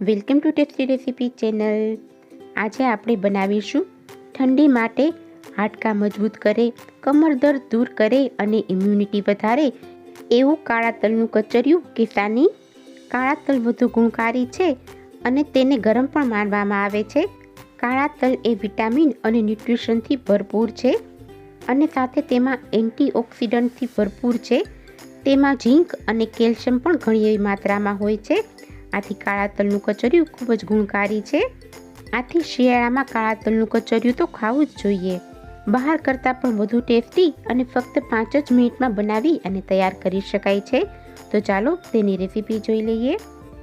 Welcome to tasty recipe channel. આજે આપણે બનાવીશું ઠંડી માટે હાડકાં મજબૂત કરે, કમર દર્દ દૂર કરે અને ઇમ્યુનિટી વધારે એવું કાળા તલનું કચરિયું કિસાની કાળા તલ વધુ ગુણકારી છે અને તેને ગરમ પણ માનવામાં આવે છે. કાળા તલ એ વિટામિન અને ન્યુટ્રિશનથી ભરપૂર છે અને સાથે તેમાં એન્ટીઓક્સિડન્ટથી ભરપૂર છે. તેમાં ઝીંક અને કેલ્શિયમ પણ ઘણી એવી માત્રામાં હોય છે. આથી કાળા તલનું કચરિયું ખૂબ જ ગુણકારી છે. આથી શિયાળામાં કાળા તલનું કચરિયું તો ખાવું જ જોઈએ. બહાર કરતાં પણ વધુ ટેસ્ટી અને ફક્ત પાંચ જ મિનિટમાં બનાવી અને તૈયાર કરી શકાય છે. તો ચાલો તેની રેસીપી જોઈ લઈએ.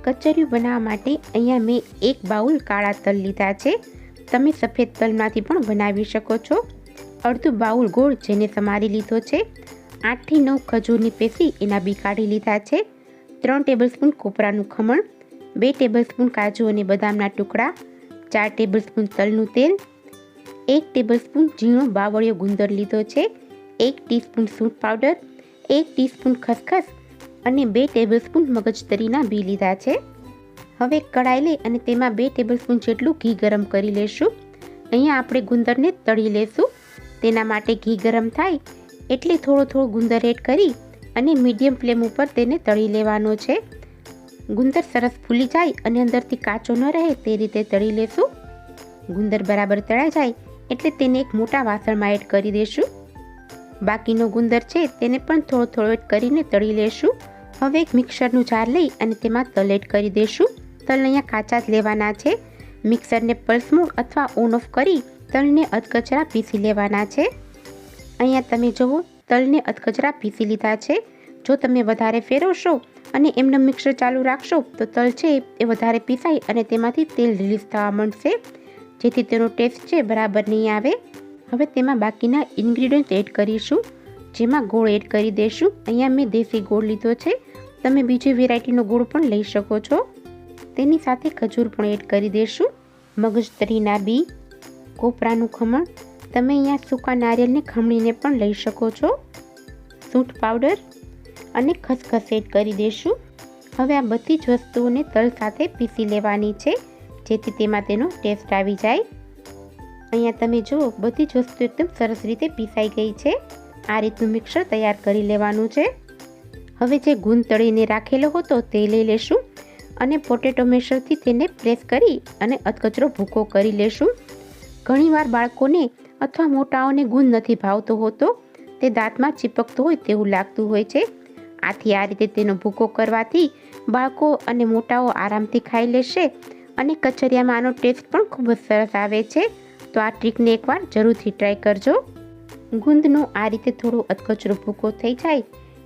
કચરિયું બનાવવા માટે અહીંયા મેં એક બાઉલ કાળા તલ લીધા છે. તમે સફેદ તલમાંથી પણ બનાવી શકો છો. અડધું બાઉલ ગોળ જેને સમારી લીધો છે. આઠથી નવ ખજૂરની પેસી એના બી કાઢી લીધા છે. ત્રણ ટેબલસ્પૂન કોપરાનું ખમણ બે ટેબલસ્પૂન કાજુ અને બદામના ટુકડા, ચાર ટેબલસ્પૂન તલનું તેલ, એક ટેબલસ્પૂન ઝીણો બાવળિયો ગુંદર લીધો છે, એક ટીસ્પૂન સૂંઠ પાવડર એક ટીસ્પૂન ખસખસ અને બે ટેબલસ્પૂન મગજતરીના બી લીધા છે. હવે કડાઈ લઈ અને તેમાં બે ટેબલસ્પૂન જેટલું ઘી ગરમ કરી લેશું. અહીંયા આપણે ગુંદરને તળી લેશું. તેના માટે ઘી ગરમ થાય એટલે થોડો થોડો ગુંદર એડ કરી અને મીડિયમ ફ્લેમ ઉપર તેને તળી લેવાનો છે. ગુંદર સરસ ફૂલી જાય અને અંદરથી કાચો ન રહે તે રીતે તળી લેશું. ગુંદર બરાબર તળાઈ જાય એટલે તેને એક મોટા વાસણમાં એડ કરી દેશું. બાકીનો ગુંદર છે તેને પણ થોડો થોડો એડ કરીને તળી લેશું. હવે એક મિક્સરનું જાર લઈ અને તેમાં તલ એડ કરી દેશું. તલ અહીંયા કાચા જ લેવાના છે. મિક્સરને પલ્સ મોડ અથવા ઓન ઓફ કરી તલને અધકચરા પીસી લેવાના છે. અહીંયા તમે જુઓ, તલને અધકચરા પીસી લીધા છે. જો તમે વધારે ફેરવશો અને એમને મિક્સર ચાલુ રાખશો તો તલ છે એ વધારે પીસાય અને તેમાંથી તેલ રિલીઝ થવા માંડશે. જેથી તેનો ટેસ્ટ છે બરાબર નહીં આવે. હવે તેમાં બાકીના ઇન્ગ્રીડિયન્ટ એડ કરીશું. જેમાં ગોળ એડ કરી દઈશું. અહીંયા મેં દેશી ગોળ લીધો છે. તમે બીજી વેરાયટીનો ગોળ પણ લઈ શકો છો. તેની સાથે ખજૂર પણ એડ કરી દઈશું. મગજતરીના બી કોપરાનું ખમણ. તમે અહીંયા સૂકા નારિયેળને ખમણીને પણ લઈ શકો છો. સૂંઠ પાવડર અને ખસખસેટ કરી દઈશું હવે આ બધી જ વસ્તુઓને તલ સાથે પીસી લેવાની છે, જેથી તેમાં તેનો ટેસ્ટ આવી જાય. અહીંયા તમે જુઓ, બધી જ વસ્તુ એકદમ સરસ રીતે પીસાઈ ગઈ છે. આ રીતનું મિક્સર તૈયાર કરી લેવાનું છે. હવે જે ગુંદ તળીને રાખેલો હતો તે લઈ લેશું અને પોટેટો મેશરથી તેને પ્રેસ કરી અને અધકચરો ભૂકો કરી લેશું. ઘણીવાર બાળકોને અથવા મોટાઓને ગુંદ નથી ભાવતો હોતો, તે દાંતમાં ચીપકતો હોય તેવું લાગતું હોય છે. આથી આ રીતે તેનો ભૂકો કરવાથી બાળકો અને મોટાઓ આરામથી ખાઈ લેશે અને કચરિયામાં આનો ટેસ્ટ પણ ખૂબ જ સરસ આવે છે. તો આ ટ્રીકને એકવાર જરૂરથી ટ્રાય કરજો. ગુંદનો આ રીતે થોડો અધકચરો ભૂકો થઈ જાય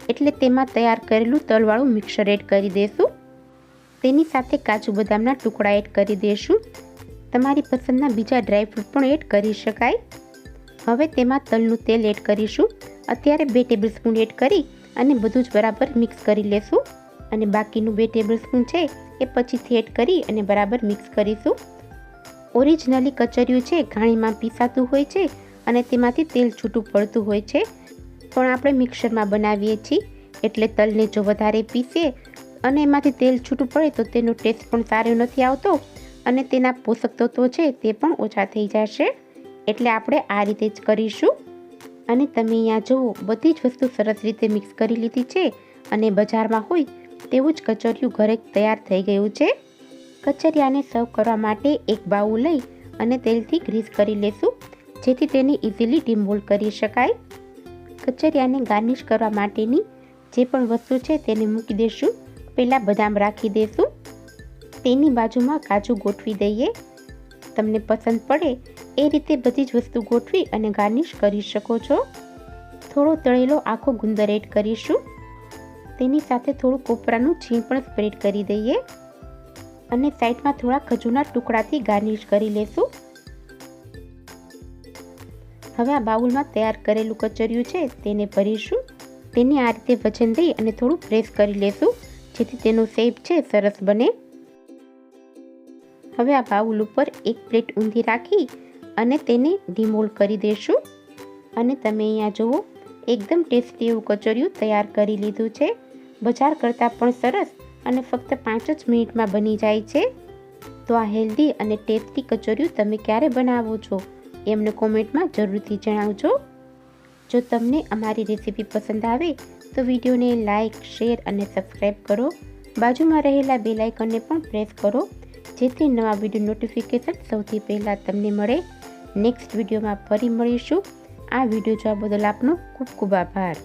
એટલે તેમાં તૈયાર કરેલું તલવાળું મિક્સર એડ કરી દઈશું તેની સાથે કાજુ બદામના ટુકડા એડ કરી દઈશું તમારી પસંદના બીજા ડ્રાયફ્રૂટ પણ એડ કરી શકાય. હવે તેમાં તલનું તેલ એડ કરીશું. અત્યારે બે ટેબલ સ્પૂન એડ કરી અને બધું જ બરાબર મિક્સ કરી લેશું. અને બાકીનું બે ટેબલ છે એ પછીથી એડ કરી અને બરાબર મિક્સ કરીશું. ઓરિજિનલી કચરિયું છે, ઘાણીમાં પીસાતું હોય છે અને તેમાંથી તેલ છૂટું પડતું હોય છે. પણ આપણે મિક્સરમાં બનાવીએ છીએ, એટલે તલને જો વધારે પીસીએ અને એમાંથી તેલ છૂટું પડે તો તેનો ટેસ્ટ પણ સારો નથી આવતો અને તેના પોષક તત્વો છે તે પણ ઓછા થઈ જશે. એટલે આપણે આ રીતે જ કરીશું. અને તમે અહીંયા જુઓ, બધી જ વસ્તુ સરસ રીતે મિક્સ કરી લીધી છે અને બજારમાં હોય તેવું જ કચરિયું ઘરે તૈયાર થઈ ગયું છે. કચરિયાને સર્વ કરવા માટે એક બાઉલ લઈ અને તેલથી ગ્રીસ કરી લેશું, જેથી તેને ઇઝીલી ડિમ્બોલ કરી શકાય. કચરિયાને ગાર્નિશ કરવા માટેની જે પણ વસ્તુ છે તેને મૂકી દઈશું પહેલાં બદામ રાખી દઈશું તેની બાજુમાં કાજુ ગોઠવી દઈએ. તમને પસંદ પડે એ રીતે બધી જ વસ્તુ ગોઠવી અને ગાર્નિશ કરી શકો છો. થોડો તળેલો આખો ગુંદર એડ કરીશું. તેની સાથે થોડું કોપરાનું છીણ પણ સ્પ્રેડ કરી દઈએ. અને સાઈડમાં થોડા ખજૂરના ટુકડાથી ગાર્નિશ કરી લેશું. હવે આ બાઉલમાં તૈયાર કરેલું કચરિયું છે તેને ભરીશું. તેને આ રીતે વજન દઈ અને થોડું પ્રેસ કરી લેશું, જેથી તેનો શેપ છે સરસ બને. હવે આ બાઉલ ઉપર એક પ્લેટ ઊંધી રાખી અને તેને ડિમોલ્ડ કરી દેશું. અને તમે અહીંયા જુઓ, એકદમ ટેસ્ટી એવું કચરિયું તૈયાર કરી લીધું છે. બજાર કરતાં પણ સરસ અને ફક્ત પાંચ જ મિનિટમાં બની જાય છે. તો આ હેલ્ધી અને ટેસ્ટી કચોરિયું તમે ક્યારે બનાવો છો? એમને કોમેન્ટમાં જરૂરથી જણાવજો. જો તમને અમારી રેસીપી પસંદ આવે, તો વિડીયોને લાઇક શેર અને સબસ્ક્રાઈબ કરો. બાજુમાં રહેલા બેલ આઇકનને પણ પ્રેસ કરો, જેથી નવા વીડિયો નોટિફિકેશન સૌથી પહેલાં તમને મળે. નેક્સ્ટ વિડીયોમાં ફરી મળીશું. આ વીડિયો જોવા બદલ આપનો ખૂબ ખૂબ આભાર.